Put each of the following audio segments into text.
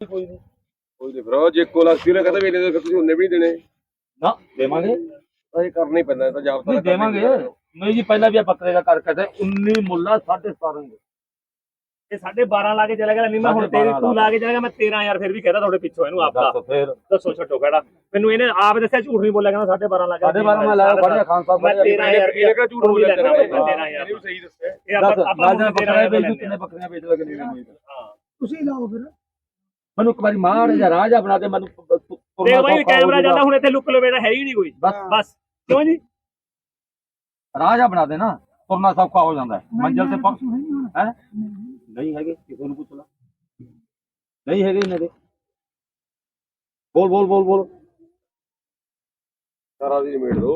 ਕੋਈ ਨਹੀਂ। ਕੋਈ ਨਹੀਂ ਜੇ ਕੋਲ ਅਸੀ ਨੇ ਕਹਿੰਦਾ ਵੀ ਇਹਨੇ ਫਿਰ ਤੁਸੀਂ ਉਹਨੇ ਵੀ ਨਹੀਂ ਦੇਣੇ। ਨਾ ਦੇਵਾਂਗੇ। ਤਾਂ ਇਹ ਕਰਨਾ ਹੀ ਪੈਂਦਾ ਇਹ ਤਾਂ ਜਾਬਤਾ ਨਹੀਂ ਦੇਵਾਂਗੇ। ਨਹੀਂ ਜੀ ਪਹਿਲਾਂ ਵੀ ਆ ਬੱਕਰੇ ਦਾ ਕਰਕੇ ਤੇ 19 ਮੁੱਲਾ 17.5 ਇਹ 12.5 ਲਾ ਕੇ ਚਲਾ ਗਿਆ ਨਹੀਂ ਮੈਂ ਹੁਣ ਤੇਰੇ ਤੂੰ ਲਾ ਕੇ। ਚਲਾ ਗਿਆ ਮੈਂ 13000 ਫਿਰ ਵੀ ਕਹਿੰਦਾ ਤੁਹਾਡੇ ਪਿੱਛੋਂ ਇਹਨੂੰ ਆਪਦਾ। ਦੱਸ ਫੇਰ। ਦੱਸੋ ਛੱਡੋ ਕਿਹੜਾ ਮੈਨੂੰ ਇਹਨੇ ਆਪ ਦੱਸਿਆ ਝੂਠ ਨਹੀਂ ਬੋਲਿਆ ਕਹਿੰਦਾ 12.5 ਲਾ ਕੇ ਸਾਡੇ ਬਾਰੇ ਮੈਂ ਲਾਇਆ ਫੜਿਆ ਖਾਨ ਸਾਹਿਬ ਮੈਂ 13000 ਇਹਨੇ ਕਿਹੜਾ ਝੂਠ ਬੋਲਿਆ ਤੇਰਾ ਮੈਂ ਇਹਨੇ 13000 ਵੀ ਸਹੀ ਦੱਸਿਆ। ਇਹ ਆਪਾਂ ਆਪਾਂ ਰਾਜਾ ਨੂੰ ਬੱਕਰਾ 13000 ਵੇਚ ਕਿੰਨੇ ਬੱਕਰੀਆਂ ਵੇਚ ਲਗੇ ਨਹੀਂ ਨਹੀਂ ਹਾਂ। ਤੁਸੀਂ ਲਾਓ ਫਿਰ। ਮੈਨੂੰ ਇੱਕ ਵਾਰੀ ਮਾਰ ਜਾਂ ਰਾਜਾ ਬਣਾ ਦੇ ਮੈਨੂੰ ਦੇਖ ਬਾਈ ਕੈਮਰਾ ਜਾਂਦਾ ਹੁਣ ਇੱਥੇ ਲੁੱਕ ਲਵੇੜਾ ਹੈ ਹੀ ਨਹੀਂ ਕੋਈ। ਬਸ। ਬਸ। ਕਿਉਂ ਜੀ? ਰਾਜਾ ਬਣਾ ਦੇ ਨਾ ਤੁਰਨਾ ਸੌਖਾ ਹੋ ਜਾਂਦਾ ਹੈ। ਮੰਜ਼ਲ ਤੇ ਪਹੁੰਚ ਹੈ ਨਹੀਂ। ਹੈਗੇ ਕਿਸੇ ਨੂੰ ਪੁੱਛ ਲਾ। ਨਹੀਂ ਹੈਗੇ ਇਹਨਾਂ ਦੇ। ਬੋਲ ਬੋਲ ਬੋਲ ਬੋਲ। ਸਾਰਾ ਦੀ ਨਿਮੇੜ ਦੋ।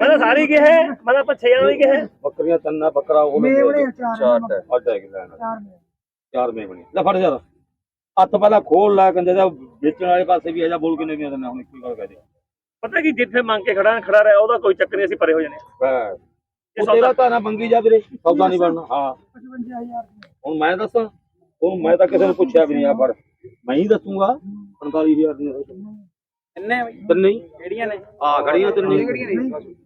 ਮੈਂ ਸਾਰੀ ਕਿਹਾ ਮੈਂ ਤਾਂ ਪੱਛੇ ਜਾਣਾ ਹੀ। ਬੱਕਰੀਆਂ ਤੰਨਾ ਬੱਕਰਾ ਉਹ ਮੇਵਣੇ ਚਾਰ ਚਾਟ ਹੈ ਅੱਡ ਹੈ ਕਿ ਲੈਣਾ ਚਾਰ ਚਾਰ ਮੇਵਣੀ। ਲੈ ਫੜ ਯਾਰ। ਹੱਥ ਪਹਿਲਾਂ ਖੋਲ ਲਾ ਕੰਦੇ ਦਾ ਵੇਚਣ ਵਾਲੇ ਪਾਸੇ ਵੀ ਆ ਜਾ ਬੋਲ ਕਿੰਨੇ ਦੀਆਂ ਦਿੰਦਾ ਹੁਣ ਇੱਕੋ ਹੀ ਗੱਲ ਕਹਿ ਦੇ ਪਤਾ ਕੀ ਜਿੱਥੇ ਮੰਗ ਕੇ ਖੜਾ ਖੜਾ ਰਿਹਾ ਉਹਦਾ ਕੋਈ ਚੱਕਰ ਨਹੀਂ ਅਸੀਂ ਪਰੇ ਹੋ ਜਾਣੇ ਬਸ ਉਹ ਤੇਰਾ ਤਾਂ ਨਾ ਮੰਗੀ ਜਾ ਵੀਰੇ ਸੌਦਾ ਨਹੀਂ ਬਣਨਾ। ਹਾਂ। 55000 ਹੁਣ ਮੈਂ ਦੱਸਾਂ ਹੁਣ ਮੈਂ ਤਾਂ ਕਿਸੇ ਨੂੰ ਪੁੱਛਿਆ ਵੀ ਨਹੀਂ ਆ ਪਰ ਮੈਂ ਹੀ ਦੱਸੂਗਾ 45000 ਦੀਆਂ ਇੰਨੇ ਤਿੰਨ ਨਹੀਂ ਕਿਹੜੀਆਂ ਨੇ? ਆ ਖੜੀਆਂ ਤਿੰਨ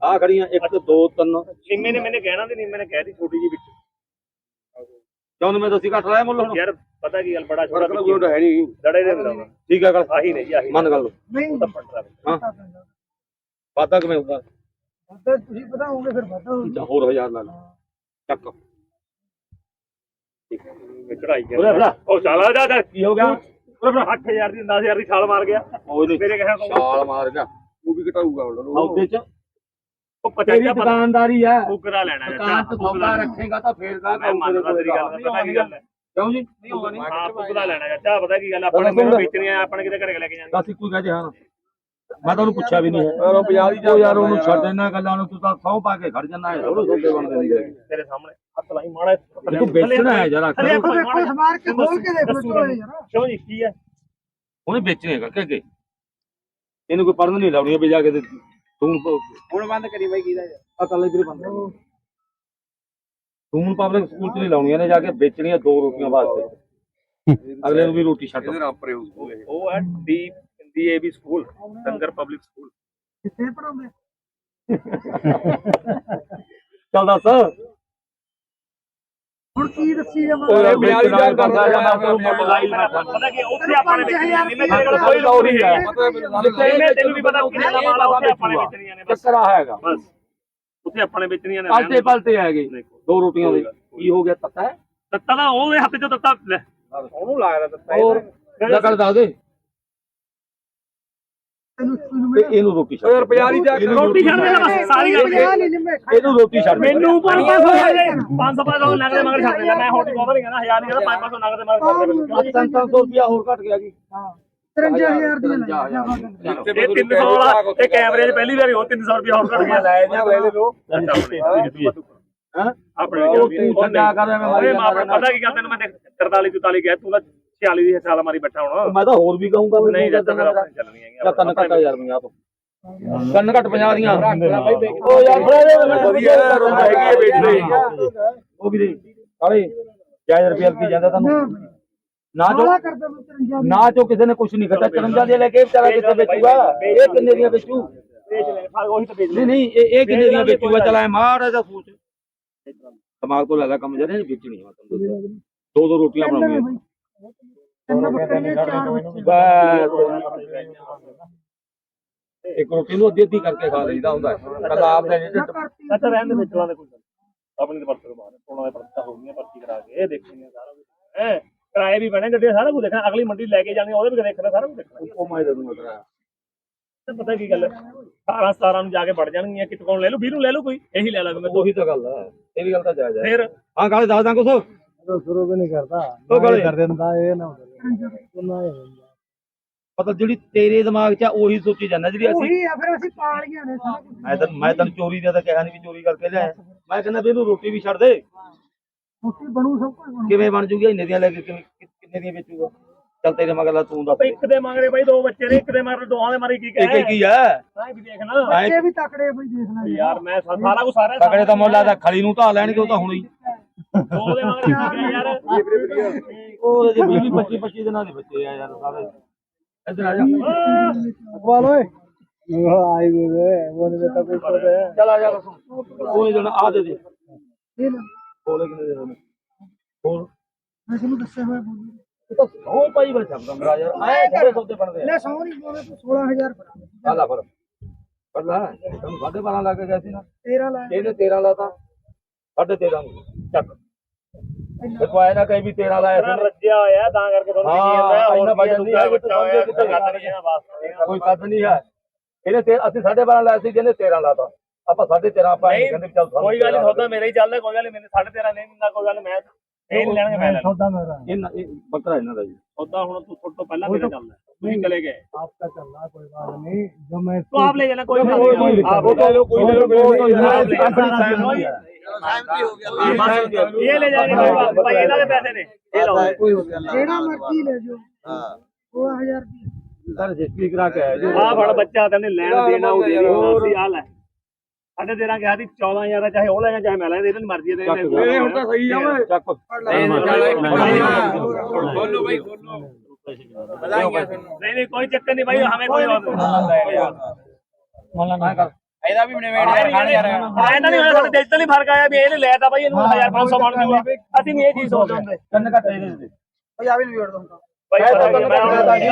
ਆ ਖੜੀਆਂ ਇੱਕ ਦੋ ਤਿੰਨ। ਨਿੰਮੇ ਨੇ ਮੈਨੇ ਕਹਿਣਾ ਤੇ ਨਿੰਮੇ ਨੇ ਕਹਿ ਦੀ ਛੋਟੀ ਜੀ ਵਿੱਚ। ਕਿਉਂ ਮੈਂ ਦੱਸੀ ਘੱਟ ਰਿਹਾ ਮੁੱਲ ਹੁਣ? ਯਾਰ ਪਤਾ ਕੀ ਗੱਲ ਬੜਾ ਛੋਟਾ ਫ਼ਰਕ ਤਾਂ ਕੋਈ ਹੈ ਨਹੀਂ ਦੜੇ ਦੇ ਹੁੰਦਾ ਵਾ। ਠੀਕ ਹੈ ਗੱਲ ਆਹੀ ਨਹੀਂ ਜੀ ਆਹੀ ਮੰਨ ਗੱਲ ਨਹੀਂ ਤਾਂ ਪਟਰਾ ਹਾਂ ਵਾਦਾ ਕਿਵੇਂ ਹੁੰਦਾ ਅੱਧਾ ਤੁਸੀਂ ਵਧਾਓਗੇ ਫਿਰ ਵਧਾਓ ਜਾਂ ਹੋਰ ਹਜ਼ਾਰ ਲਾ ਲੈ ਚੱਕ ਚੜਾਈ ਉਰੇ ਫੜਾ। ਉਹ ਚੱਲ ਜਾ ਜਾ ਕੀ ਹੋ ਗਿਆ 8000 ਦੀ 10000 ਦੀ ਛਾਲ ਮਾਰ ਗਿਆ ਉਹ ਨਹੀਂ ਮੇਰੇ ਕਹਿਣ ਤੋਂ ਛਾਲ ਮਾਰ ਗਿਆ ਉਹ ਵੀ ਘਟਾਊਗਾ ਹੁਣ ਸੌਦੇ ਚ ਉਹ ਤੇਰੀ 50 ਪਤਾ ਦੁਕਾਨਦਾਰੀ ਆ ਕੁਕਰਾ ਲੈਣਾ ਹੈ ਦੁਕਾਨ ਤੇ ਸੌਦਾ ਰੱਖੇਗਾ ਤਾਂ ਫੇਰ ਕਾ ਮੈਂ ਮੰਨਦਾ ਤੇਰੀ ਗੱਲ ਪਤਾ ਕੀ ਗੱਲ ਹੈ ਕਿਉਂ ਜੀ? ਹਾਂ ਕੁਕਰਾ ਲੈਣਾ ਹੈ ਚਾਹ ਪਤਾ ਕੀ ਗੱਲ ਆਪਾਂ ਨੇ ਮੈਨੂੰ ਵੇਚਣੀ ਆ ਆਪਾਂ ਨੇ ਕਿਤੇ ਘਰੇ ਲੈ ਕੇ ਜਾਣਾ ਦੱਸ ਕੋਈ ਕਹੇ ਹਾਂ ਮੈਂ ਤਾਂ ਉਹਨੂੰ ਪੁੱਛਿਆ ਵੀ ਨਹੀਂ ਹੈ। ਯਾਰ ਉਹ 50 ਦੀ ਉਹ ਯਾਰ ਉਹਨੂੰ ਛੱਡ ਇਹਨਾਂ ਗੱਲਾਂ ਨੂੰ ਤੂੰ ਤਾਂ ਸੌ ਪਾ ਕੇ ਖੜ ਜੰਨਾ ਹੈ। ਥੋੜੇ ਸੌਦੇ ਬਣਦੇ ਹੁੰਦੇ ਤੇਰੇ ਸਾਹਮਣੇ ਹੱਥ ਲਾਈ ਮਾੜਾ ਤੂੰ ਵੇਚਣਾ ਹੈ ਜਰਾ ਥੱਲੇ ਦੇਖੋ ਦੇਖੋ ਸਮਾਰ ਕੇ ਖੋਲ ਕੇ ਦੇਖੋ ਚੋਲੇ ਯਾਰ। ਕਿਉਂ ਜੀ ਕੀ ਹੈ? ਉਹਨੇ ਵੇਚਣੇ ਕਰਕੇ ਅੱਗੇ ਇਹਨੂੰ ਕੋਈ ਪੜਨ ਨਹੀਂ ਲਾਉਣੀ ਵੀ ਜਾ ਕੇ ਤੇ ਤੂੰ ਹੁਣ ਬੰਦ ਕਰੀ ਬਾਈ ਕੀਦਾ ਆ ਕੱਲੇ ਵੀਰੇ ਬੰਦ ਤੂੰ ਪਬਲਿਕ ਸਕੂਲ ਚ ਨਹੀਂ ਲਾਉਣੀਆਂ ਨੇ ਜਾ ਕੇ ਵੇਚਣੀਆਂ ਦੋ ਰੋਟੀਆਂ ਵਾਸਤੇ। ਅਗਲੇ ਨੂੰ ਵੀ ਰੋਟੀ ਛੱਡ ਇਹਦੇ ਨਾਲ ਪਰੇ ਹੋਊ ਇਹ ਉਹ ਹੈ ਡੀ ਡੀਏਵੀ ਸਕੂਲ ਡੰਗਰ ਪਬਲਿਕ ਸਕੂਲ। ਕਿੱਥੇ ਪੜਾਉਂਦੇ ਚੱਲ ਦੱਸ। ਹੁਣ ਕੀ ਦੱਸੀ ਜਾ ਓਏ ਪੰਜਾਹ ਦੀ ਵੇਚਣਾ ਗੱਲ ਕਰਦਾ ਜਾਂ ਜਾਂ ਮੈਂ ਮੁੱਲ ਲਾਈ ਬੈਠਾ ਪਤਾ ਕੀ ਉੱਥੇ ਆਪਾਂ ਨੇ ਵੇਚਣੀਆਂ ਨਹੀਂ ਮੈਂ ਤੇਰੇ ਕੋਲ ਕੋਈ ਲੋੜ ਨਹੀਂ ਹੈ। ਤੈਨੂੰ ਤੈਨੂੰ ਵੀ ਪਤਾ ਕਿੰਨੇ ਦਾ ਮਾਲ ਆ ਉੱਥੇ ਆਪਾਂ ਨੇ ਵੇਚਣੀਆਂ ਨੇ ਬਸ। ਹੈਗਾ। ਬਸ। ਉੱਥੇ ਆਪਾਂ ਨੇ ਵੇਚਣੀਆਂ ਨੇ ਪਲਟੇ ਪਲਟੇ ਹੈਗੇ। ਦੋ ਰੋਟੀਆਂ ਦੇ। ਕੀ ਹੋ ਗਿਆ ਤੱਤਾ ਹੈ? ਤੱਤਾ ਦਾ ਉਹਦੇ ਹੱਥ 'ਚ ਤੱਤਾ ਲੈ। ਉਹਨੂੰ ਲਾਇਆ ਦਾ ਤੱਤਾ ਦੱਸ ਦੇ। ਤੇ ਇਹਨੂੰ ਰੋਟੀ ਛੱਡ ਯਾਰ 50 ਦੀ ਜਾ ਇਹਨੂੰ ਰੋਟੀ ਛੱਡ ਦੇ ਬਸ ਸਾਰੀ ਗੱਲ ਨਹੀਂ ਇਹਨੂੰ ਰੋਟੀ ਛੱਡ ਮੈਨੂੰ 500 ਲੱਗਦੇ 500 500 ਲੱਗਦੇ ਮਗਰ ਛੱਡ ਦੇ। ਮੈਂ ਹੁਣ ਬਹੁਤ ਨਹੀਂ ਕਹਿੰਦਾ 1000 ਨਹੀਂ ਕਹਿੰਦਾ 500 ਲੱਗਦੇ ਮਗਰ ਛੱਡ ਦੇ। ਮੈਨੂੰ। ਤਿੰਨ ਤਿੰਨ ਸੌ ਰੁਪਇਆ ਹੋਰ ਘਟ ਗਿਆ ਹਾਂ। 53000 ਦੀ ਲੈ ਜਾ ਇਹ 300 ਵਾਲਾ ਇਹ ਕੈਮਰੇ 'ਚ ਪਹਿਲੀ ਵਾਰੀ ਉਹ 300 ਰੁਪਏ ਹੋਰ ਘਟ ਗਿਆ। ਲੈ ਜਾ ਲੈ ਲੈ ਲੋ ਹਾਂ। ਆਪਣੇ ਉਹ ਤੂੰ ਛੱਡਿਆ ਕਰ ਐਵੇਂ ਮਾਰੀ ਓਏ ਮਾਂ ਜਾਂਦਾ ਪਤਾ ਕੀ ਗੱਲ ਤੈਨੂੰ ਮੈਂ 43 44 ਗਿਆ ਤੂੰ ਤਾਂ 46 ਦੀ ਛਾਲ ਮਾਰੀ ਬੈਠਾ ਹੁਣ। ਮੈਂ ਤਾਂ ਹੋਰ ਵੀ ਕਹੂੰਗਾ ਵੀ ਨਹੀਂ ਜਦ ਤੱਕ ਆਪਾਂ ਚੱਲਣੀ ਹੈਗੀ ਜਾਂ ਤਿੰਨ ਘੱਟ ਯਾਰ 50 ਤੋਂ। ਤਿੰਨ ਘੱਟ 50 ਦੀਆਂ। ਉਹ ਯਾਰ ਵਧੀਆ ਹੈਗੀ ਵੇਚਦੇ। ਉਹ ਵੀਰੇ ਕਾਲੇ ਜਾਇਜ਼ ਰੁਪਏ ਕੀ ਜਾਂਦਾ ਤੁਹਾਨੂੰ? ਨਾ ਜੋ ਕਰਦਾ ਮੈਂ 53 ਨਾ ਜੋ ਕਿਸੇ ਨੇ ਕੁਝ ਨਹੀਂ ਕਰਦਾ 54 ਦੇ ਲੈ ਕੇ ਵਿਚਾਰਾ ਕਿੱਥੇ ਵੇਚੂਗਾ? ਇਹ ਕਿੰਨੇ ਦੀਆਂ ਵੇਚੂ? ਵੇਚ ਲੈ ਫਲ ਉਹੀ ਤਾਂ ਵੇਚ ਲੈ ਨਹੀਂ ਨਹੀਂ ਇਹ ਇਹ ਕਿੰਨੇ ਦੀਆਂ ਵੇਚੂਗਾ? ਚਲ ਮਾੜਾ ਜਿਹਾ ਸੋਚ ਦਿਮਾਗ ਤੋਂ ਲੱਗਦਾ ਕੰਮ ਜਿਹੜੇ ਵੇਚਣੀ ਆ ਤੁਹਾਨੂੰ। ਦੋ ਦੋ ਰੋਟੀਆਂ ਬਣਾਉਣੀਆਂ। ਤਿੰਨ ਬੱਕਰੀਆਂ ਚਾਰ ਬੱਚੇ। ਬਸ। ਇੱਕ ਰੋਟੀ ਨੂੰ ਅੱਧੀ ਅੱਧੀ ਕਰਕੇ ਖਾ ਲਈਦਾ ਹੁੰਦਾ। ਕੱਲ ਆਪ ਦਾ ਕਰਤੀ ਅੱਛਾ ਰਹਿਣ ਦੇ ਵਿਚਲਾਂ ਦੇ ਕੋਈ ਗੱਲ। ਆਪਣੀ ਤੇ ਪਰਚੇ ਤੋਂ ਬਾਹਰ ਸੋਨਾ ਦੇ ਪਰਚਾ ਹੋ ਗਈਆਂ ਪਰਚੀ ਕਰਾ ਕੇ। ਇਹ ਦੇਖਣੀਆਂ ਸਾਰਾ ਕੁਝ ਹੈ? ਕਿਰਾਏ ਵੀ ਬਣੇ ਗੱਡੀਆਂ ਸਾਰਾ ਕੁਝ ਦੇਖਣਾ ਅਗਲੀ ਮੰਡੀ ਲੈ ਕੇ ਜਾਣੀ ਉਹਦੇ ਵੀ ਦੇਖਣਾ ਸਾਰਾ ਕੁਝ ਦੇਖਣਾ। ਉਹ ਮੈਂ ਦੇ ਦੂੰਗਾ ਤੇਰਾ ਤੇ ਪਤਾ ਕੀ ਗੱਲ 18 17 ਨੂੰ ਜਾ ਕੇ ਵੜ ਜਾਣਗੀਆਂ ਕਿਤੇ ਕੋਲ ਲੈ ਲਓ 20 ਨੂੰ ਲੈ ਲਓ ਕੋਈ ਇਹੀ ਲੈ ਲਾਂਗੇ ਮੈਂ ਉਹੀ ਤਾਂ ਗੱਲ ਹੈ ਇਹ ਵੀ ਗੱਲ ਤਾਂ ਜਾਇਜ਼ ਹੈ। ਫਿਰ? ਹਾਂ ਕਾਲੇ ਦੱਸਦਾ ਕੁਛ। ਸ਼ੁਰੂ ਵੀ ਨਹੀਂ ਕਰਦਾ ਉਹ ਕਾਲੇ ਦਿੰਦਾ ਇਹ ਨਾ ਉਹਨਾਂ ਮਤਲਬ ਜਿਹੜੀ ਤੇਰੇ ਦਿਮਾਗ 'ਚ ਆ ਉਹੀ ਸੋਚੀ ਜਾਂਦਾ ਜਿਹੜੀ ਅਸੀਂ ਉਹੀ ਆ ਫਿਰ ਅਸੀਂ ਪਾਲੀਆਂ ਨੇ ਸਾਰਾ ਕੁਝ ਮੈਂ ਤਾਂ ਮੈਂ ਤੈਨੂੰ ਚੋਰੀ ਦਾ ਤਾਂ ਕਿਹਾ ਨਹੀਂ ਵੀ ਚੋਰੀ ਕਰਕੇ ਲਿਆ ਮੈਂ ਕਹਿੰਦਾ ਵੀ ਇਹਨੂੰ ਰੋਟੀ ਵੀ ਛੱਡ ਦੇ। ਰੋਟੀ ਬਣੂ ਸਭ ਕੁਝ ਬਣੂ। ਕਿਵੇਂ ਬਣ ਜੂਗੀ? ਇੰਨੇ ਦੀਆਂ ਲੈ ਕੇ ਕਿਵੇਂ ਕਿ- ਕਿੰਨੇ ਦੀਆਂ ਵੇਚੂਗਾ? ਚੱਲ ਤੇਰੇ ਮਗਰ ਲਾ ਤੂੰ ਦੱਸ। ਬਈ ਇੱਕ ਦੇ ਮਗਰੇ ਬਈ ਦੋ ਬੱਚੇ ਨੇ ਇੱਕ ਦੇ ਮਗਰੇ ਦੋਹਾਂ ਦੇ ਮਾਰੇ ਕੀ ਇੱਕ ਕਹੇ ਇੱਕ ਹੀ ਹੈ ਤਾਂ ਵੀ ਦੇਖਣਾ। ਬੱਚੇ ਵੀ ਤਕੜੇ ਬਈ ਦੇਖ ਲੈ। ਯਾਰ ਮੈਂ ਸਾ- ਸਾਰਾ ਕੁਝ ਸਾਰਾ ਤਕੜੇ ਤਾਂ ਮੁੱਲ ਆਦਾ ਖਲੀ ਨੂੰ ਢਾ ਲੈਣਗੇ ਉਹ ਤਾਂ ਹੁਣ ਹੀ। ਦੋ ਦੇ ਮਗਰੇ ਕੀ ਕਹੇ ਯਾਰ। ਉਹ ਜੇ 20 25 25 ਦਿਨਾਂ ਦੇ ਬੱਚੇ ਆ ਯਾਰ ਸਾਰੇ। ਇੱਧਰ ਆ ਜਾ। ਅਕਵਾਲ ਓਏ ਆਈ ਵੇ ਉਹ ਨੇ ਤਾਂ ਕੋਈ ਪਤਾ ਚੱਲ ਆ ਜਾ ਕੋਈ ਜਣਾ ਆ ਦੇ ਦੇ। ਇਹ ਲੈ। ਕੋਲੇ ਕਿਨੇ ਦੇ ਦੇ ਹੋਰ? ਮੈਂ ਤੁਹਾਨੂੰ ਦੱਸਿਆ ਹੋਇਆ ਬੋਲੀ ਇਹ ਤਾਂ ਸੌ ਪਾਈ ਬੈਠਾ ਬੰਦਾ ਯਾਰ। ਆਏ ਕਿਹੜੇ ਸੌਦੇ ਬਣਦੇ ਆ? ਲੈ ਸੌ ਨਹੀਂ ਬੋਲੇ ਤੂੰ 16000 ਬਣਾ ਲੈ ਫੜ। ਫੜ ਲੈ। ਤੈਨੂੰ ਸਾਢੇ 12 ਲਾ ਕੇ ਗਿਆ ਸੀ ਨਾ। 13 ਲੈ ਇਹਨੇ 13 ਲਾਤਾ। ਸਾਢੇ 13 ਨੂੰ। ਚੱਕ। ਤੇ ਕੋਈ ਨਾ ਕਹੀ ਵੀ 13 ਲਾਇਆ ਨਾ ਸੀ ਰੱਜਿਆ ਹੋਇਆ ਤਾਂ ਕਰਕੇ ਤੁਹਾਨੂੰ ਹਾਂ, ਕੀ ਜਾਂਦਾ ਹੋਰ ਵਜਨ ਨਹੀਂ ਹੈ, ਬੱਚਾ ਹੋਇਆ ਕਿਤੇ ਕਿਤੇ ਗੱਲ ਨਹੀਂ ਹੈ ਬਸ ਕੋਈ ਕੱਦ ਨਹੀਂ ਹੈ। ਇਹਨੇ ਤੇ ਅਸੀਂ 12.5 ਲਾਇਆ ਸੀ ਜਿਹਨੇ 13 ਲਾਤਾ। ਆਪਾਂ 13.5 ਆਪਾਂ ਨਹੀਂ, ਕਹਿੰਦੇ ਵੀ ਚੱਲ ਸਾਨੂੰ ਕੋਈ ਗੱਲ ਨਹੀਂ 13 ਸੌਦਾ ਮੇਰਾ ਹੀ ਚੱਲਦਾ ਕੋਈ ਗੱਲ ਨਹੀਂ ਮੈਨੂੰ 13.5 ਨਹੀਂ ਦਿੰਦਾ ਕੋਈ ਗੱਲ ਨੀ, ਮੈਂ ਇਹ ਨੀ ਲੈਣਗੇ ਮੈਂ ਲੈਣਾ ਸੌਦਾ ਮੇਰਾ ਇਹਨਾਂ ਇਹ ਬੱਕਰਾ ਇਹਨਾਂ ਦਾ ਜੀ ਸੌਦਾ ਹੁਣ ਤੂੰ ਛੋਟੋ ਪਹਿਲਾਂ ਮੇਰਾ ਚੱਲਦਾ ਤੁਸੀਂ ਚਲੇ ਗਏ आपका चल रहा कोई बात नहीं जो मैं ਤੂੰ ਆਪ ਲੈ ਜਾਣਾ ਕੋਈ ਗੱਲ ਕੋਈ ਨਹੀਂ ਨਹੀਂ ਆਪ ਉਹ ਲੈ ਤਾਂ ਕੋਈ ਲੈ ਲਓ ਕੋਈ ਆਪ ਲੈ ਕੰਪਨੀ ਜਾਣਾ। ਸਾਈਨ ਹੋਈ ਹੈ ਇਹ ਲੈ ਜਾਣਗੇ ਭਾਈ ਬਸ, ਭਾਈ ਇਹਨਾਂ ਦੇ ਪੈਸੇ ਨੇ ਇਹ ਲਓ जेड़ा मर्जी ले जो हाँ 16000 रुपये ਸਰ ਰਜਿਸਟਰੀ ਕਰਾ ਕੇ ਆਇਆ ਜੀ ਆ ਫੜ ਬੱਚਾ ਤੈਨੂੰ ਲੈਣ ਦੇਣਾ ਉਹ ਦੇ ਅਸੀਂ ਆ ਲੈ ਸਾਡੇ ਤੇਰਾ ਕਿਹਾ ਸੀ 14000 ਦਾ ਚਾਹੇ ਉਹ ਲੈ ਜਾ ਚਾਹੇ ਮੈਂ ਲੈ ਜਾ, ਇਹਦੀ ਮਰਜ਼ੀ ਹੈ ਤੇਰੀ ਇਹ ਹੁਣ ਤਾਂ ਸਹੀ ਆ ਓਏ। ਚੱਕ ਬੋਲੋ ਭਾਈ ਬੋਲੋ ਬਧਾਈਆਂ ਤੁਹਾਨੂੰ ਨਹੀਂ ਨਹੀਂ ਕੋਈ ਚੱਕਰ ਨਹੀਂ ਭਾਈ ਹਮੇ ਕੋਈ ਹੋਰ ਇਹਦਾ ਵੀ ਨਵੇੜ ਯਾਰ ਖਾਣ ਯਾਰ। ਆਇਆ ਤਾਂ ਨਹੀਂ ਹੋਇਆ ਸਾਡੇ ਦਿਲ ਤਾਂ ਨਹੀਂ ਫ਼ਰਕ ਆਇਆ ਵੀ ਇਹਨੇ ਲੈ ਤਾਂ ਭਾਈ ਇਹਨੂੰ 1500 ਬਣ ਜੂਗਾ। ਅਸੀਂ ਵੀ ਇਹ ਚੀਜ਼ ਸੋਚਦੇ ਹੁੰਦੇ। ਕੰਨ ਘੱਟ ਦੇ ਦੇ ਭਾਈ ਆ ਵੀ ਨਵੇੜ ਦੂੰਗਾ ਭਾਈ ਮੈਂ ਤਾਂ ਤੁਹਾਨੂੰ ਕਹਿੰਦਾ ਸੀ।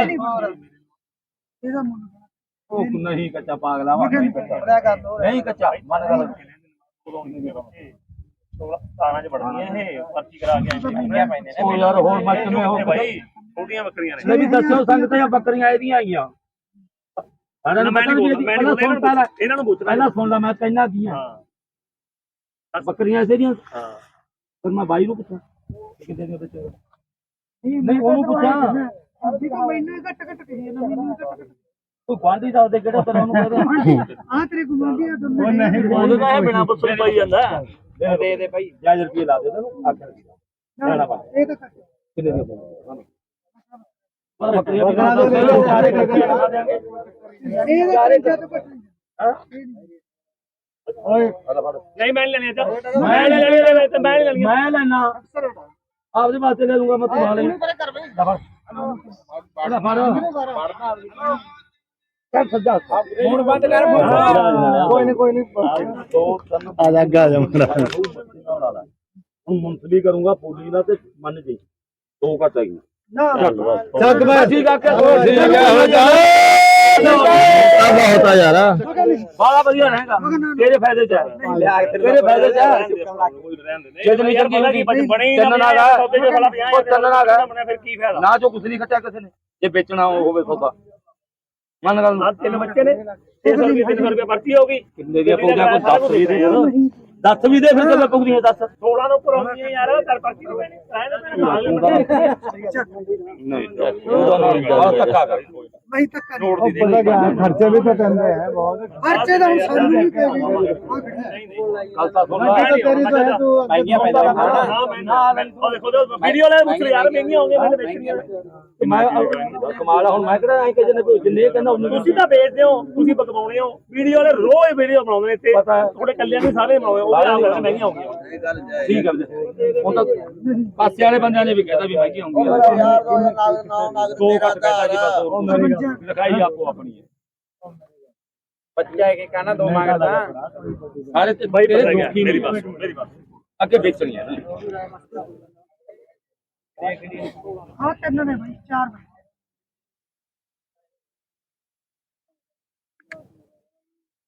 ਇਹਦਾ ਮੁੰਡਾ ਉਹ ਨਹੀਂ ਕੱਚਾ ਪਾਗਲਾ ਵਾ ਨਹੀਂ ਕੱਚਾ। ਨਹੀਂ ਕੱਚਾ ਮੰਨ ਗੱਲ। ਤਾਰਾਂ ਚ ਬੜਨੀਆਂ ਇਹ ਪਰਚੀ ਕਰਾ ਕੇ ਆਏ ਪੈਂਦੇ ਨੇ। ਉਹ ਯਾਰ ਹੋਰ ਮੱਚ ਮੇ ਹੋ ਭਾਈ ਛੋਟੀਆਂ ਬੱਕਰੀਆਂ ਨੇ। ਨਹੀਂ ਵੀ ਦੱਸੋ ਸੰਗਤਾਂ ਬੱਕਰੀਆਂ ਇਹਦੀਆਂ ਆਈਆਂ। ਇਹਨਾਂ ਨੂੰ ਪੁੱਛਣਾ। ਪਹਿਲਾਂ ਸੁਣ ਲੈ ਮੈਂ ਕਹਿੰਦਾ ਕੀ ਆ ਹਾਂ। ਬੱਕਰੀਆਂ ਇਸੇ ਦੀਆਂ? ਹਾਂ। ਫਿਰ ਮੈਂ ਬਾਈ ਨੂੰ ਪੁੱਛਾਂ। ਕਿੰਨੇ ਦੇ ਬੱਚੇ ਨਹੀਂ ਉਹਨੂੰ ਪੁੱਛਾਂ। ਅੱਧੀ ਕੋ ਮੈਨੂੰ ਘੱਟ ਘੱਟ ਕਹੀ ਨਾ ਮੈਨੂੰ ਘੱਟ ਘੱਟ ਤੂੰ ਗਵਾਂਢੀ ਦਾ ਉਹਦੇ ਕਿਹੜਾ ਤੇਰਾ ਉਹਨੂੰ ਕਹਦੇ ਆ? ਤੇਰੇ ਗੁਆਂਢੀ ਆ ਦੋਨੇ ਨਹੀਂ ਉਹਦੇ ਤਾਂ ਇਹ ਬਿਨਾ ਪੁੱਛੇ। ਪਾਈ ਜਾਂਦਾ। ਦੇ ਦੇ ਭਾਈ। ਜਾਇਜ਼ ਰੁਪਏ ਲਾ ਦੇ ਤੈਨੂੰ ਆਖਰ ਇਹ ਤਾਂ ਕਿੰਨੇ ਦੇ ਪਰ ਬੱਕਰੀਆਂ ਨਾ ਦੋ। ਸਾਰੇ ਲਾ ਦੇਾਂਗੇ ਇਹ ਤਾਂ ਜਦ ਘੱਟ ਓਏ ਫੜ ਫੜ ਨਹੀਂ ਮੈਂ ਲੈਣੀ ਅੱਛਾ ਮੈਂ ਨਹੀਂ ਲੈਣੀ ਮੈਂ ਤਾਂ ਮੈਂ ਲੈਣੀ। ਮੈਂ ਲੈਣਾ। ਆਪਦੇ ਵਾਸਤੇ ਲੈ ਲੂੰਗਾ ਮੈਂ ਤੂੰ ਵਾਲੇ ਦਫੜ ਇਹਦਾ ਫੜ। ਕਰ ਸੱਜਾ। ਹੁਣ ਬੰਦ ਕਰ ਕੋਈ ਨਹੀਂ ਕੋਈ ਨਹੀਂ ਦੋ ਤਿੰਨ ਆ ਜਾ ਗਾ ਜਾ ਮੁੰਡਾ ਹੁਣ ਮੁੰਸਲੀ ਕਰੂੰਗਾ ਪੂਰੀ ਨਾਲ ਤੇ ਮੰਨ ਜੀ। ਦੋ ਘੱਟ ਹੈਗੀ ਨਾ। ਚੱਕ ਮੈਂ ਠੀਕ ਆ ਕੇ ਠੀਕ ਹੈ ਹੋ ਜਾ ਬਹੁਤ ਆ ਯਾਰ। ਬਾਲਾ ਵਧੀਆ ਰਹੇਗਾ। ਤੇਰੇ ਫਾਇਦੇ ਚ ਹੈ ਤੇਰੇ ਫਾਇਦੇ ਚ ਹੈ ਜੇ ਤੈਨੂੰ ਯਾਰ ਚੰਗੀ ਪਤਾ ਕੀ ਹੁੰਦੀ। ਬਣੇ ਤਿੰਨ ਨਾਲ ਆ। ਸੌਦੇ ਚ ਸਾਲਾ 50 ਉਹ ਤਿੰਨ ਨਾਲ ਆ। ਬਣਿਆ ਫਿਰ ਕੀ ਫਾਇਦਾ? ਨਾ ਜੋ ਕੁਛ ਨਹੀਂ ਖੱਟਿਆ ਕਿਸੇ ਨੇ। ਜੇ ਵੇਚਣਾ ਹੋਵੇ ਸੌਦਾ। ਮੰਨ ਗੱਲ ਤਿੰਨ ਬੱਚੇ ਨੇ। 300 ਰੁਪਏ 300 ਰੁਪਏ ਪਰਚੀ ਹੋਗੀ ਕਿੰਨੇ ਦੀਆਂ ਪਊਗਾ ਕੋਈ ਦੱਸ ਵੀ ਦੇ ਯਾਰ ਦੱਸ ਵੀ ਦੇ ਫਿਰ ਕਿੰਨੇ ਪਊਗੀਆਂ ਦੱਸ। 16 ਤੋਂ ਉੱਪਰ ਆਉਂਦੀਆਂ ਯਾਰ ਕਰ ਪਰਚੀ ਨਹੀਂ ਪੈਣੀ। ਰਾਇ ਦਾ ਪੈਣਾ ਭਾਗ ਲੈਣਾ ਨਹੀਂ ਉਹਦਾ ਨਾਲ ਬਹੁਤ ਧੱਕਾ ਕਰ। ਨਹੀਂ ਤੱਕ ਕਰ ਖਰਚੇ ਵੀ ਤਾਂ ਪੈਂਦੇ ਹੈ ਬਹੁਤ। ਖਰਚੇ ਤਾਂ ਹੁਣ ਸਾਨੂੰ ਨਹੀਂ ਪੈਗੇ ਕੱਲ ਤਾਂ ਸੁਣ। ਮੈਂ ਨਹੀਂ ਤੇਰੀ ਤਾਂ ਹੈ ਤੂੰ ਮਹਿੰਗੀਆਂ ਪੈਂਦੀਆਂ ਹਾਂ ਮੈਂ ਉਹ ਦੇਖੋ ਉਹ ਵੀਡੀਓ ਵਾਲੇ ਪੁੱਛ ਯਾਰ ਮਹਿੰਗੀਆਂ ਹੋਣਗੀਆਂ ਮੈਂ ਵੇਚਣੀਆਂ ਤੇ ਮੈਂ ਕਮਾਲ ਆ, ਹੁਣ ਮੈਂ ਕਿਹੜਾ ਐਂ ਕਿ ਜਿੰਨੇ ਕੋਈ ਜਿੰਨੇ ਇਹ ਕਹਿੰਦਾ ਉਹਨੇ ਤੁਸੀਂ ਤਾਂ ਵੇਚਦੇ ਹੋ ਤੁਸੀਂ ਬਕਵਾਉਣੇ ਹੋ। ਵੀਡੀਓ ਵਾਲੇ ਰੋਜ਼ ਵੀਡੀਓ ਬਣਾਉਂਦੇ ਨੇ ਤੇ। ਥੋੜੇ ਕੱਲਿਆਂ ਨਹੀਂ ਸਾਰੇ ਬਣਾਉਂਦੇ ਕਹਿੰਦੇ ਮਹਿੰਗੀਆਂ ਹੋਣਗੀਆਂ ਠੀਕ ਹੈ ਉਹ ਤਾਂ ਪਾਸੇ ਵਾਲੇ ਬੰਦਿਆਂ ਨੇ ਵੀ ਕਹਿਤਾ ਵੀ ਮਹਿੰਗੀ ਹੁੰਦੀ ਹੈ ਦੋ ਘੱਟ ਕਹਿਤਾ ਜੀ ਬਸ ਲਿਖਾਈ ਆਪੋ ਆਪਣੀ ਹੈ। ਬੱਚਾ ਇੱਕ ਕਾਨਾ ਦੋ ਮੰਗਦਾ। ਸਾਰੇ ਤੇ ਭਾਈ ਤੇਰੇ ਦੁਖੀ ਮੇਰੀ ਨਹੀਂ ਬਾਤ ਮੇਰੀ ਬਾਤ ਅੱਗੇ ਵੇਚਣੀ ਹੈ ਨਾ। ਹਾਂ ਤਿੰਨ ਨੇ ਭਾਈ ਚਾਰ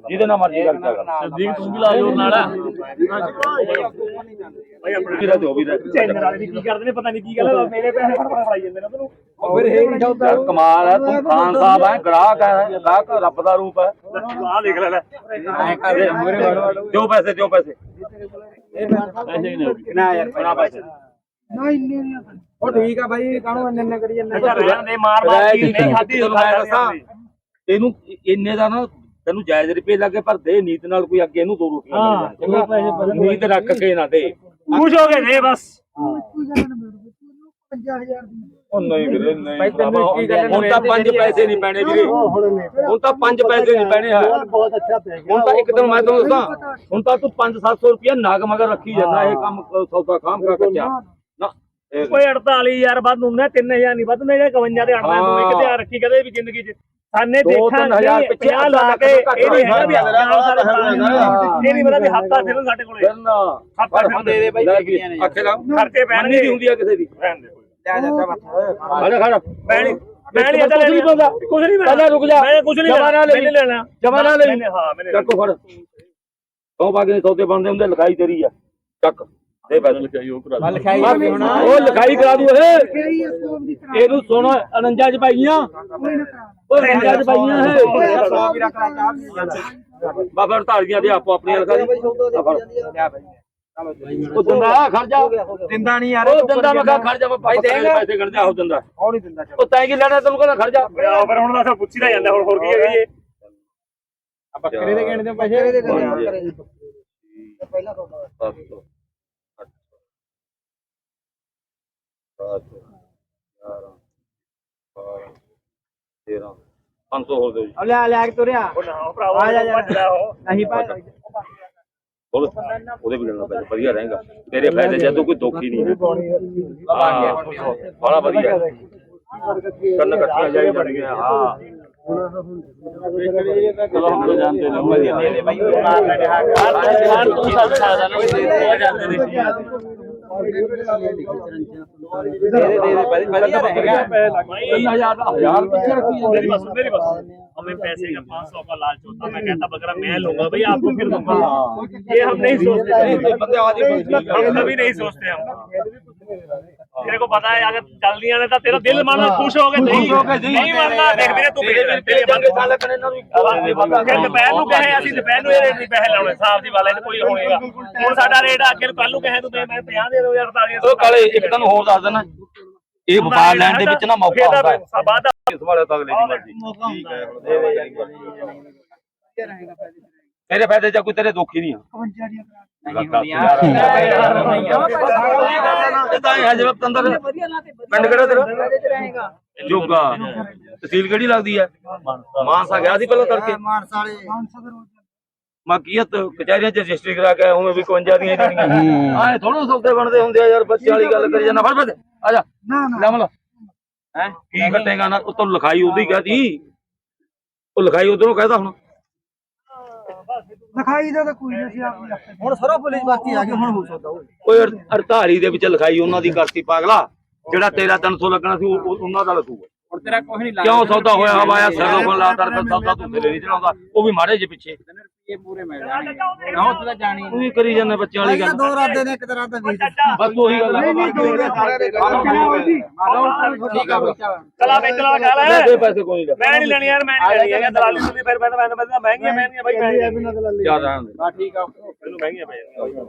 ਜਿਹਦੇ ਨਾਲ ਮਰਜ਼ੀ ਗੱਲ ਕਰ। ਸਰਦੀਪ ਤੂੰ ਵੀ ਲਾ ਜੋ ਨਾਲ। ਕਮਾਲ ਹੈ ਤੂੰ ਖਾਨ ਸਾਹਿਬ ਹੈ ਗ੍ਰਾਹਕ ਹੈ ਗ੍ਰਾਹਕ ਰੱਬ ਦਾ ਰੂਪ ਹੈ ਆ ਦੇਖ ਲੈ ਲੈ। ਜੋ ਪੈਸੇ ਜੋ ਪੈਸੇ। ਨਾ ਯਾਰ ਬਣਾ ਪੈਸੇ। ਨਾ ਇੰਨੇ ਨਹੀਂ ਉਹ ਠੀਕ ਆ ਭਾਈ ਕਾਹਨੂੰ ਇੰਨੇ ਕਰੀ ਜਾਂਦੇ ਰਹਿਣ ਮਾਰ ਮਾਰ ਨਹੀਂ ਖਾਦੀ ਮੈਂ ਇੰਨੇ ਦਾ ਨਾ ਤੈਨੂੰ ਜਾਇਜ਼ ਰੁਪਏ ਲੱਗੇ ਪਰ ਦੇ ਨੀਤ ਨਾਲ ਕੋਈ ਅੱਗੇ ਇਹਨੂੰ ਦੋ ਰੋਟੀਆਂ ਨੀਤ ਰੱਖ ਕੇ ਨਾ ਦੇ। ਖੁਸ਼ ਹੋ ਗਏ ਨੇ ਬਸ। ਉਹ ਨਹੀਂ ਵੀਰੇ ਨਹੀਂ ਭਰਾਵਾ, ਹੁਣ ਤਾਂ ਪੰਜ ਪੰਜ ਪੈਸੇ ਨਹੀਂ ਰੁਪਇਆ ਨਾਗ ਮਗਰ ਰੱਖੀ ਜਾਂਦਾ ਇਹ ਕੰਮ ਸੌਦਾ ਖਾਮ ਨਾ। ਕੋਈ 48000 ਵੱਧ 3000 ਨਹੀਂ ਵੱਧ ਮੇਰੇ 51 ਦੇ 8 ਨੂੰ ਇੱਕ ਧਿਆਨ ਰੱਖੀ ਕਦੇ ਵੀ ਜ਼ਿੰਦਗੀ 'ਚ। ਸਾਨੇ ਦੋ ਦੇਖਾਂ ਤਿੰਨ ਹਜ਼ਾਰ ਪਿੱਛੇ 50 ਲਾ ਕੇ ਇਹ ਨਹੀਂ ਹੈਗਾ ਵੀ। ਇਹ ਨਹੀਂ ਪਤਾ ਵੀ ਹੱਥਾਂ ਫਿਰ ਸਾਡੇ ਕੋਲੇ। ਫਿਰ ਨਾ। ਹੱਥਾਂ ਫਿਰ ਦੇ ਦੇ ਬਾਈ ਲੈ ਕਿੰਨੀਆਂ ਨੇ। ਆਖੇ ਲਾ ਖਰਚੇ ਪੈਣਗੇ। ਦੀ ਹੁੰਦੀ ਆ ਕਿਸੇ ਦੀ। ਰਹਿਣ ਦੇ ਲੈ ਜਾ ਬੱਤ ਖੜਾ ਖੜਾ ਮੈਂ ਨਹੀਂ ਮੈਂ ਨਹੀਂ ਨਹੀਂ ਪਾਉਂਦਾ। ਕੁਝ ਨਹੀਂ ਪਹਿਲਾਂ ਰੁਕ ਜਾ। ਮੈਂ ਕੁਝ ਨਹੀਂ ਜਮਾ ਨਾ ਲਈ। ਮੈਨੇ ਲੈਣਾ। ਜਮਾ ਨਾ ਲਈ। ਮੈਨੇ- ਹਾਂ ਮੈਨੇ ਚੱਕੋ ਫੜ। ਤੋਂ ਬਾਗੇ ਸੌਦੇ ਬਣਦੇ ਹੁੰਦੇ ਲਿਖਾਈ ਤੇਰੀ ਆ। ਚੱਕ। ਦੇ ਪੈਸੇ ਲਿਖਾਈ ਉਹ ਕਰਾ ਲਿਖਾਈ ਵੀ ਹੋਣਾ। ਉਹ ਲਿਖਾਈ ਕਰਾ ਦੂ ਇਹ। ਦੀ ਇਹਨੂੰ ਸੁਣ 49 ਚ ਪਾਈਆਂ। ਉਹ 49 ਚ ਪਾਈਆਂ ਚਾਹ ਬਾਬਾ ਢਾਲੀਆਂ ਦੇ ਆਪੋ ਆਪਣੀਆਂ ਲਿਖਾ ਦੀ। ਉਹ ਦੰਦਾ ਖੜ ਜਾ। ਦਿੰਦਾ ਨਹੀਂ ਯਾਰ ਉਹ ਦੰਦਾ ਮੈਂ ਕਿਹਾ ਖੜ ਜਾ ਮੈਂ ਭਾਈ ਪੈਸੇ ਦੇਂਗਾ? ਪੈਸੇ ਖੜ ਜਾ ਉਹ ਦੰਦਾ। ਉਹ ਨਹੀਂ ਦਿੰਦਾ ਉਹ ਤੈਂ ਕੀ ਲੈਣਾ ਤੈਨੂੰ ਕਹਿੰਦਾ ਖੜ ਜਾ। ਆ ਫਿਰ ਹੁਣ ਦਾ ਪੁੱਛੀ ਦਾ ਜਾਂਦਾ ਹੁਣ ਹੋਰ ਕੀ ਹੈ ਇਹ ਆ ਬੱਕਰੇ ਦੇ ਗੇਣ ਦੇ ਪੈਸੇ। ਦੇ ਪਹਿਲਾਂ ਤੁਹਾਡਾ ਸੱਤ ਸੌ, ਅੱਠ ਸੌ, ਸੱਤ ਗਿਆਰਾਂ ਬਾਰਾਂ ਤੇਰਾਂ। 500 ਹੋਰ ਦਿਓ ਜੀ। ਉਹ ਲੈ ਲੈ ਕੇ ਤੁਰਿਆ। ਆ ਜਾ ਜਾ। ਨਹੀਂ ਪਾ ਬੋਲ ਉਹਦੇ ਵੀ ਲੈਣਾ ਪੈਂਦਾ ਵਧੀਆ ਰਹੇਗਾ। ਤੇਰੇ ਫਾਇਦੇ ਜੇ ਤੂੰ ਕੋਈ ਧੋਖੀ ਨਹੀਂ ਹੈ। ਹਾਂ ਬੜਾ ਵਧੀਆ। ਕੰਨ ਇਕੱਠੀਆਂ ਜਾਈ ਜਾਣਗੀਆਂ ਹਾਂ। ਚਲੋ ਹਮ ਤਾਂ ਜਾਣਦੇ ਨੇ ਵਧੀਆ। ਨੇ ਬਾਈ ਮਾਰ ਲੈਣੇ ਹਾਂ ਕਾਰ ਤੋਂ ਸਾਡਾ ਨਾ ਹੋ। ਜਾਂਦੇ ਨੇ हमें पैसे का पाँच सौ का लालच होता मैं कहता बकरा मैं लूंगा भाई आपको फिर दूंगा ये हम नहीं सोचते हम कभी नहीं सोचते हम तेरे को पता है अगर चल दिया ने तो तेरा दिल मानो खुश हो गए नहीं नहीं मरना देख मेरे तू ਤੇਰੇ मेरे ਤੇਰੇ तेरे ਬੰਦੇ ਸਾਲ ਲੱਗਣੇ ਇਹਨਾਂ ਨੂੰ ਫਿਰ ਦੁਪਹਿਰ ਨੂੰ ਕਹੇ ਅਸੀਂ ਦੁਪਹਿਰ ਨੂੰ ਇਹ ਰੇਟ ਨਹੀਂ ਪੈਸੇ ਲਾਉਣੇ ਸਾਫ ਦੀ ਵਾਲੇ ਕੋਈ ਹੋਣੇਗਾ ਹੁਣ ਸਾਡਾ ਰੇਟ ਅੱਗੇ ਨੂੰ ਕੱਲ ਨੂੰ ਕਹੇ ਤੂੰ ਤੇ ਮੈਂ 50 ਦੇ ਦੋ ਯਾਰ 48 ਉਹ ਕਾਲੇ ਇੱਕ ਤੈਨੂੰ ਹੋਰ ਦੱਸ ਦੇਣਾ ਇਹ ਵਪਾਰ ਲੈਣ ਦੇ ਵਿੱਚ ਨਾ ਮੌਕਾ ਹੁੰਦਾ ਹੈ ਵਾਦਾ ਸੰਭਾਲਿਆ ਤਾਂ ਅਗਲੇ ਦੀ ਮਰਜ਼ੀ ਠੀਕ ਹੈ ਹੁਣ ਦੇ ਦੇ ਯਾਰ ਤੇਰੇ ਫਾਇਦੇ ਚ ਕੋਈ ਤੇਰੇ ਦੁੱਖ ਹੀ ਨਹੀਂ ਆ। 55 ਦੀਆਂ ਕਰਾ ਲੱਗਾ ਤਾਂ ਹੈ ਜਵਾਬ ਤੰਦਰ ਪਿੰਡ ਕਿਹੜਾ ਤੇਰਾ ਜੋਗਾ। ਤਹਿਸੀਲ ਕਿਹੜੀ ਲੱਗਦੀ ਹੈ ਮਾਨਸਾ ਗਿਆ ਸੀ ਪਹਿਲਾਂ ਤੜਕੇ? ਮਾਨਸਾ ਵਾਲੇ 500 ਦੇ ਰੋਜ਼ ਮਾਕੀਅਤ ਕਚਹਿਰੀਆਂ ਚ ਰਜਿਸਟਰੀ ਕਰਾ ਕੇ ਉਵੇਂ ਵੀ 51 ਦੀਆਂ ਜਾਣੀਆਂ ਆਏ ਥੋੜਾ ਸੌਦੇ ਬਣਦੇ ਹੁੰਦੇ ਆ ਯਾਰ ਬੱਚੇ ਵਾਲੀ ਗੱਲ ਕਰੀ ਜਾਂਦਾ। ਫੜ ਫੜ ਆ ਜਾ। ਨਾ ਨਾ। ਲੈ ਮਲ। ਹੈ? ਕੀ ਕੱਟੇਗਾ ਨਾ? ਉਤੋਂ ਲਿਖਾਈ ਉਹਦੀ ਕਹਦੀ ਉਹ ਲਿਖਾਈ ਉਧਰੋਂ ਕਹਦਾ ਹੁਣ। ਲਿਖਾਈ ਦਾ ਤਾਂ ਕੋਈ ਨਹੀਂ ਸੀ ਆਪ ਹੁਣ ਸਾਰਾ ਪੁਲਿਸ ਬਾਤੀ ਆ ਗਈ ਹੁਣ ਹੋ ਸਕਦਾ ਉਹ। ਅਰਤਾਰੀ ਦੇ ਵਿੱਚ ਲਿਖਾਈ ਉਹਨਾਂ ਦੀ ਕਰਤੀ ਪਾਗਲਾ। ਜਿਹੜਾ ਤੇਰਾ 300 ਲੱਗਣਾ ਸੀ ਉਹ- ਉਹ- ਉਹਨਾਂ ਦਾ ਲੱਗੂਗਾ ਹੁਣ ਤੇਰਾ ਕੁਝ ਨਹੀਂ ਕਿਉਂ ਸੌਦਾ ਹੋਇਆ? ਹਵਾਇਆ ਸਰੋਂ ਕੋਲ ਲਾ ਦਰ ਸੌਦਾ ਤੂੰ ਥੱਲੇ ਨਹੀਂ ਚਲਾਉਂਦਾ ਉਹ ਵੀ ਮਾੜੇ ਜਿਹੇ ਪਿੱਛੇ। ਇਹ ਪੂਰੇ ਮਿਲ ਜਾਣਗੇ ਨਾ ਉਹ ਤਾਂ ਜਾਣੀ ਤੂੰ ਵੀ ਕਰੀ ਜਾਂਦਾ ਬੱਚਿਆਂ ਵਾਲੀ ਗੱਲ। ਦੋ ਰਾਤੇ ਨੇ ਇੱਕ ਤਰ੍ਹਾਂ ਦਾ ਵੀਰ ਬਸ ਉਹੀ ਗੱਲ ਹੈ ਠੀਕ ਆ ਬੱਚਾ ਚਲਾ ਵੇ ਚਲਾ ਖਾ ਲੈ। ਦੇ ਪੈਸੇ ਕੋਈ ਨਹੀਂ ਮੈਂ ਨਹੀਂ ਲੈਣੀ ਯਾਰ ਮੈਂ ਨਹੀਂ ਲੈਣੀ ਹੈਗਾ। ਦਲਾਲੀ ਨੂੰ ਫਿਰ ਮੈਂ ਤਾਂ ਮੈਂ ਤਾਂ ਮਹਿੰਗੀਆਂ ਮਹਿੰਗੀਆਂ ਬਾਈ ਮੈਂ ਯਾਦ ਰਹਿਣ ਦੇ ਬਾ ਠੀਕ ਆ। ਮੈਨੂੰ ਮਹਿੰਗੀਆਂ ਪੈ ਜਾਂਦੀਆਂ